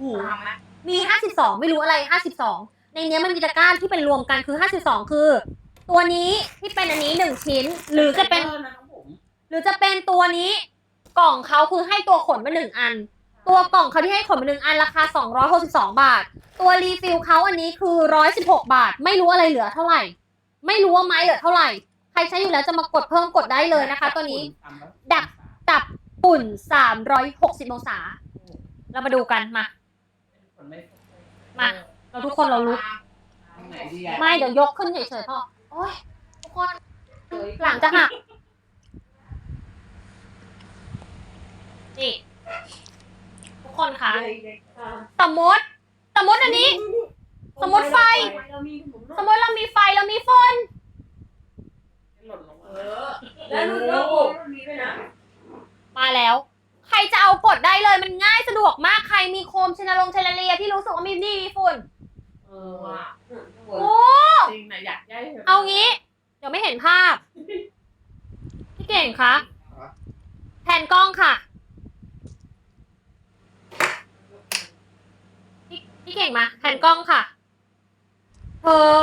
หูทำไหมมี52ไม่รู้อะไร52ในเนี้ยมันมีตะกร้าที่เป็นรวมกันคือ52คือ ตัวนี้ที่เป็นอันนี้1ชิ้น หรือจะเป็นออนะครับผมหรือจะเป็นตัวนี้กล่องเขาคือให้ตัวขนมาหนึ่งอัน ตัวกล่องเขาที่ให้ขนมาหนึ่งอันราคา262บาท ตัวรีฟิลเขาอันนี้คือ116บาท ไม่รู้อะไรเหลือเท่าไหร่ ไม่รู้ว่าไม้เหลือเท่าไหร่ใครใช้อยู่แล้วจะมากดเพิ่มกดได้เลยนะคะ ตัวนี้ดักจับปุ่น 360 องศา เรามาดูกันมา มา เราทุกคนเรารู้ทำไหนดีอะไม่เดี๋ยวยกขึ้นเฉยๆพ่อโอ้ยทุกคนหลังจะหักนี่ทุกคนคะสมมติสมมติอันนี้ สมมติไฟ สมมติเรามีไฟเรามีฝนหล่นลงมาเออแล้วดูแล้วโอ้มันมีด้วยนะมาแล้วใคร จะเอากดได้เลยมันง่ายสะดวกมากใครมีโคมชนลงเชลเลียที่รู้สึกว่ามีนี่มีฝุ่นเออว่ะโอ้จริงนะอยากได้ถะเอางี้ เดี๋ยวไม่เห็นภาพ พี่เก่งคะแผ่นกล้องค่ะ พี่พี่เก่งมาแผ่นกล้องค่ะเธอ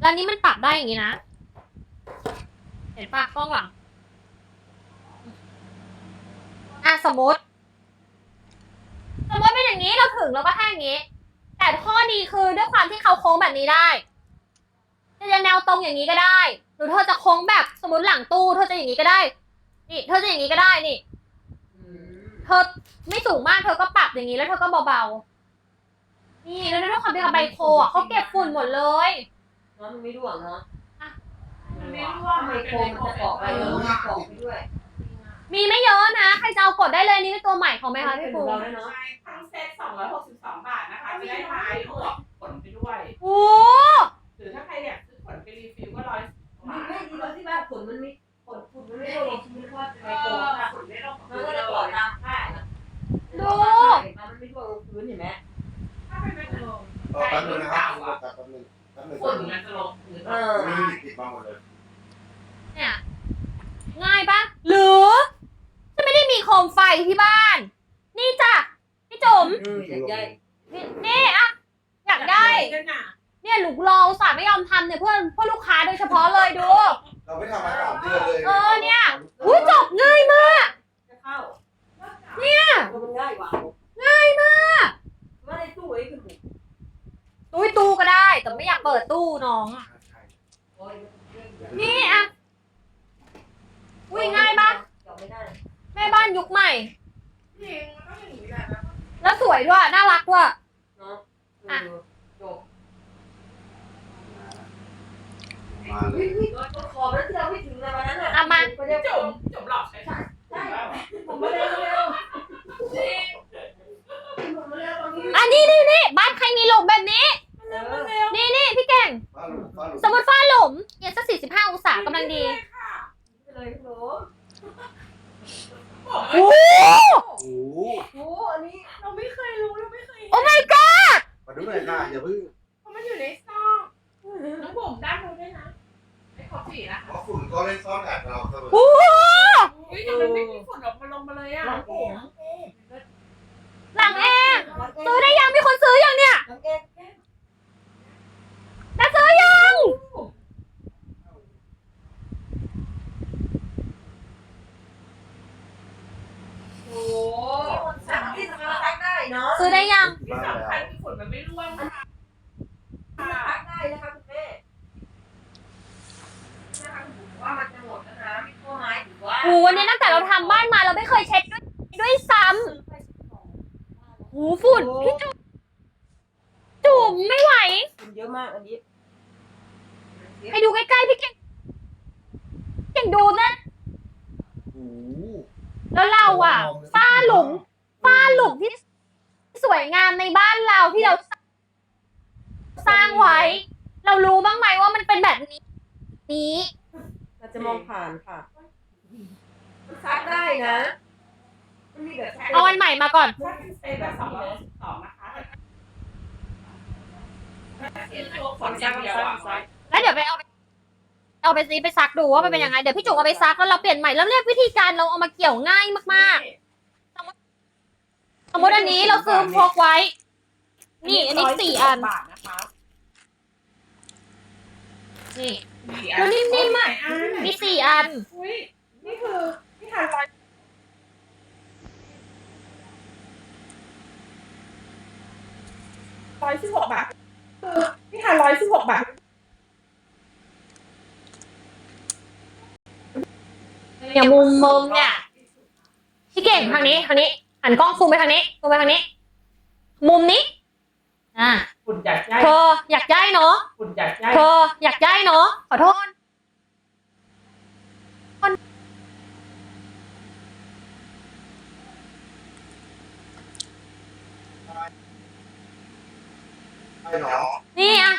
แล้วนี้มันปรับได้อย่างนี้นะ เห็นปะกล้องหลัง อะสมมติสมมติเป็นอย่างนี้เราถึงเราก็ให้อย่างนี้ แต่ข้อดีคือด้วยความที่เขาโค้งแบบนี้ได้จะแนวตรงอย่างนี้ก็ได้ หรือเธอจะโค้งแบบสมมติหลังตู้เธอจะอย่างนี้ก็ได้ นี่ เธอจะอย่างนี้ก็ได้นี่เธอไม่สูงมากเธอก็ปรับอย่างนี้แล้วเธอก็เบาๆนี่แล้วด้วยความที่เขาใบโคอะเขาเก็บฝุ่นหมดเลยเนาะมันไม่ร่วงเนาะมันไม่ร่วงไมมันโคเป็นรมันจะเกาะไปเออมันเกาะไปด้วย มีไม่เยอะนะ ใครจะเอากดได้เลยนี่เป็นตัวใหม่ของไหมคะพี่ปูเราด้วยเนาะใช่ทั้งเซ็ต262 บาทนะคะจะได้ท้ายหมวกขนไปด้วย โอ้หรือถ้าใครอยากซื้อขนไปรีฟิลก็ร้อยไม่ไม่ดีเราที่บ้านขนมันไม่ขนฝุ่นมันไม่ร่วงลงพื้นเพราะว่าเอไมโครอค่ะขนไม่ลงมันก็จะเกาะตามผ้านะดูมันไม่ร่วงลงพื้นเห็นไหมถ้าเป็นไม่ลงรอแป๊บนึงนะครับรอแป๊บนึงแป๊บนึงขนมันจะลงพื้นเออมีติดมาหมดเลยเนี่ยง่ายปะหรือจะไม่ได้มี โคมไฟที่บ้าน นี่จ้ะพี่จุ๋มเอออยากได้นี่นี่อะอยากได้ กันน่ะเนี่ยลูกรออุตสาห์ไม่ยอมทำเนี่ยเพื่อนเพื่อลูกค้าโดยเฉพาะเลยดู เราไม่ทำมาสามเดือนเลยเออเนี่ย อุ้ยจบง่ายมาก จะเข้าเนี่ยมันง่ายกว่าง่ายมากว่าในตู้ไอ้คือตู้ยตู้ก็ได้ แต่ไม่อยากเปิดตู้น้องอะโอ้ย นี่อะอุ้ยง่ายปะ เจาะไม่ได้ แม่บ้านยุ คใหม่จริงมันก็อย่างนี้แหละนะแล้วสวยด้วย น่ารักด้วย เนาะเออจบมาเลเฮ้ยยเฮ้ยกดคอแล้วที่เราไม่ถึงเลยวันนั้นอะเอามา ไปเรียกจจบบจบหลอกใช่ไหมใช่ผมมาเร็วเร็วจริงผมมาเร็วตอนนี้อันนี้นี่นี่บ้านใครมีหลุมแบบนี้ เร็วนี่นี่พี่เก่งฟ้าหลุมฟ้าหลุมสมมติฝ้าหลุมเอียงสักสี่สิบห้าองศากำลังดีค่ะไปเลยโหบอก โอ้โอ้โหโหอันนี้เราไม่เคยรู้เราไม่เคยโอ้ my god มาดูหน่อยค่ะอย่าเพิ่งเพราะมันอยู่ในซองน้องผมด้านบนด้วยนะไม่ขอบสีนะเพราะฝุ่นก็เล่นซ่อนแอบเราเสมอโอ้โหอุ้ยแต่มันไม่มีฝุ่นออกมาลงมาเลยอะน้องผมหลังแอร์ซื้อได้ยังมีคนซื้อยังเนี่ยน้องเอ็ก จะซื้อยัง โอ้สั่งที่สามารถซักได้เนาะ ซื้อได้ยัง ที่สำคัญคือฝุ่นมันไม่ร่วงค่ะ ซักได้นะคะคุณแม่นะคะผมว่ามันจะหมดแล้วนะพี่พ่อไม้ ถือว่าโอ้วันนี้ตั้งแต่เราทำบ้านมาเราไม่เคยเช็ดด้วยด้วยซ้ำโอ้ฝุ่นพี่จุ๋มจุ๋มไม่ไหวมันเยอะมากอันนี้ให้ดูใกล้ๆพี่เก่งเก่งดูนะโอ้โหแล้วเราอะฝ้าหลุมฝ้าหลุมที่สวยงามในบ้านเราที่เราสร้างไว้ เรารู้บ้างไหมว่ามันเป็นแบบนี้ นี้ เราจะมองผ่านค่ะมัน ซักได้นะมันมีแบบเอาอันใหม่มาก่อนถ้าเป็นเซตแบบสองร้อยสองนะคะเห็นตัวขนอย่างเดียวอะแล้วเดี๋ยวไปเอา เอาไปซีไปซักดูว่ามันเป็นยังไง เดี๋ยวพี่จุ๋มเอาไปซักแล้วเราเปลี่ยนใหม่แล้วเรียกวิธีการเราเอามาเกี่ยวง่ายมากๆสสมมติอันนี้เราซื้อพกไว้ นี่อันนี้สี่อัน บาทนะคะนี่สี่แล้วนิ่มๆอะอันมีสี่อัน อุ้ยนี่คือ นี่ทานร้อยร้อยสิบหกบาทคือนี่ทานร้อยสิบหกบาทอย่างมุมมุมเนี่ยพี่เก่งทางนี้ทางนี้หันกล้องซูมไปทางนี้ซูมไปทางนี้ มุมนี้ อ่าฝุ่นอยากได้เธออยากย้ายเนาะฝุ่นอยากได้เธออยากย้ายเนาะขอโทษ นี่อะ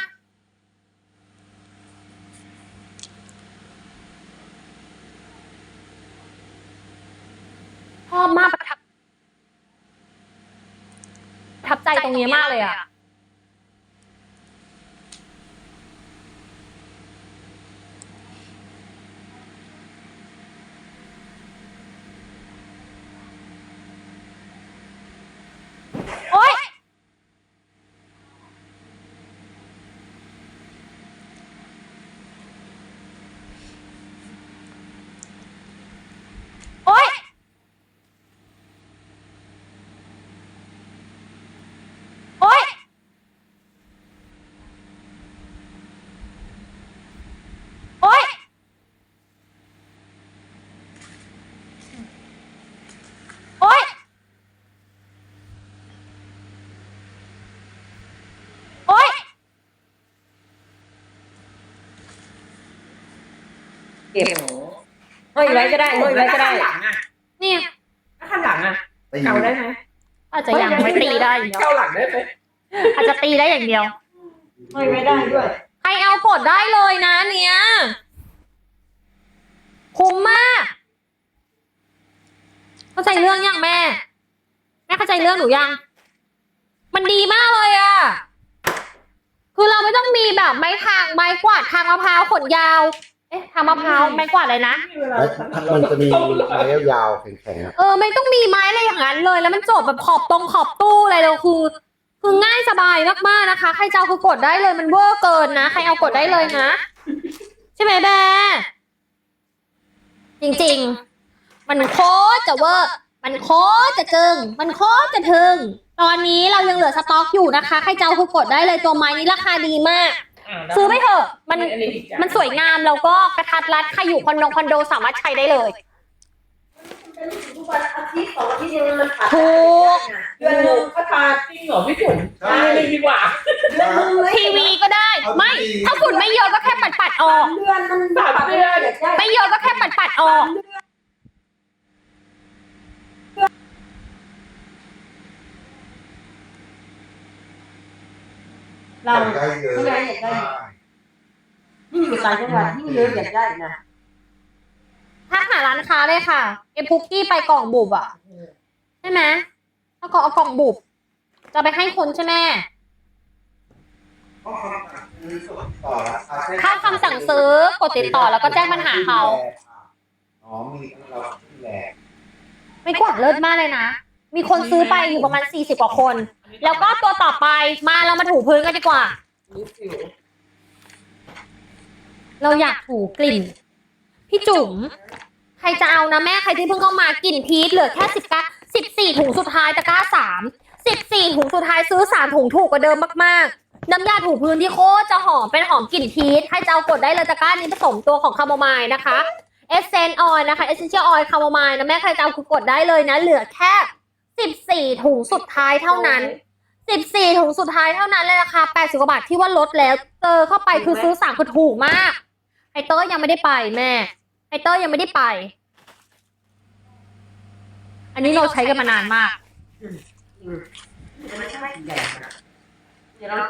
ชอบมากประทับประทับใจตรงนี้มากเลยอะ โอ๊ย โอ๊ย โอ๊ย โอ๊ย โอ๊ย โอ๊ย เก็บห้อยไว้ก็ได้ห้อยไว้ก็ได้แล้วข้างหลังอะเนี่ยแล้วข้างหลังอะตีเกาได้ไหมอาจจะยังไม่ตีได้อย่างเดียวเกาหลังได้ไหมอาจจะตีได้อย่างเดียวห้อยไว้ได้ด้วย ใครเอากดได้เลยนะ เนี้ยคุ้มมากเข้าใจเรื่องยังแม่ แม่เข้าใจเรื่องหนูยัง มันดีมากเลยอะคือเราไม่ต้องมีแบบไม้ทางไม้กวาดทางมะพร้าวขนยาว เอ๊ะทางมะพร้าวไม้กวาดอะไรนะแล้วมันจะมีไม้ยาวๆแข็งๆอะเออไม่ต้องมีไม้อะไรอย่างนั้นเลย แล้วมันจบแบบขอบตรงขอบตู้อะไรเลยคือ คือง่ายสบายมากๆนะคะ ใครจะเอาคือกดได้เลยมันเวอร์เกินนะ ใครเอากดได้เลยนะ ใช่ไหมแบร์จริงๆ มันโคตรจะเวอร์มันโคตรจะจึง มันโคตรจะถึง ตอนนี้เรายังเหลือสต็อกอยู่นะคะ ใครจะเอาคือกดได้เลยตัวไม้นี้ราคาดีมาก ซื้อไปเถอะมันมันสวยงามแล้วก็กระทัดรัดใครอยู่คอนโดคอนโดสามารถใช้ได้เลย เป็นทุกวันอาทิตย์สองอาทิตย์ยังมันขาดถูก เดือนหนึ่งก็ขาดจริงเหรอพี่จุ๋มใช่เลยดีกว่าเดือนหนึ่งเลยทีวีก็ได้ ไม่ ถ้าฝุ่นไม่เยอะก็แค่ปัดปัดๆออกเดือนมันขาดเดือนได้ไม่เยอะก็แค่ปัดปัดๆออก เราอยากได้เยอะไม่ได้อยากได้ที่อยู่ต่างจังหวัดที่เยอะอยากได้นะถ้าหาร้านค้าเลยค่ะเอ็มพุกกี้ไปกล่องบุบอะใช่ไหมถ้าก็เอากล่องบุบจะไปให้คนใช่ไหมเพราะคำสั่งซื้อส่งต่อราคาแจ้งเข้าคำสั่งซื้อกดติดต่อแล้วก็แจ้งปัญหาเขาอ๋อมีทั้งเราขึ้นแหลกไม่กวาดเลิศมากเลยนะ มีคนซื้อไปอยู่ประมาณสี่สิบกว่าคน แล้วก็ตัวต่อไปมาเรามาถูพื้นกันดีกว่านี่สิวเราอยากถูกลิ่น พี่จุ๋มใครจะเอานะแม่ใครที่เพิ่งเข้ามากลิ่นพีชเหลือแค่สิบก้าสิบสี่ถุงสุดท้ายตะกร้าสามสิบสี่ถุงสุดท้ายซื้อสามถุงถูกกว่าเดิมมากๆ น้ำยาถูพื้นที่โคตรจะหอมเป็นหอมกลิ่นพีชใครจะเอากดได้เลยตะกร้านี้ผสมตัวของคาโมไมล์นะคะเอเซนออยนะคะเอเซนเชียลออยคาโมไมล์นะแม่ใครจะเอาคือกดได้เลยนะ เหลือแค่ สิบสี่ถุงสุดท้ายเท่านั้นสิบสี่ถุงสุดท้ายเท่านั้นเลยราคาแปดสิบกว่าบาทที่ว่าลดแล้ว เจอเข้าไปคือซื้อสามคือถูกมากไฮเตอร์ยังไม่ได้ไปแม่ไฮเตอร์ยังไม่ได้ไป อันนี้เราใช้กันมานานมากมันไม่ใช่ใหญ่นะเดี๋ยวเรา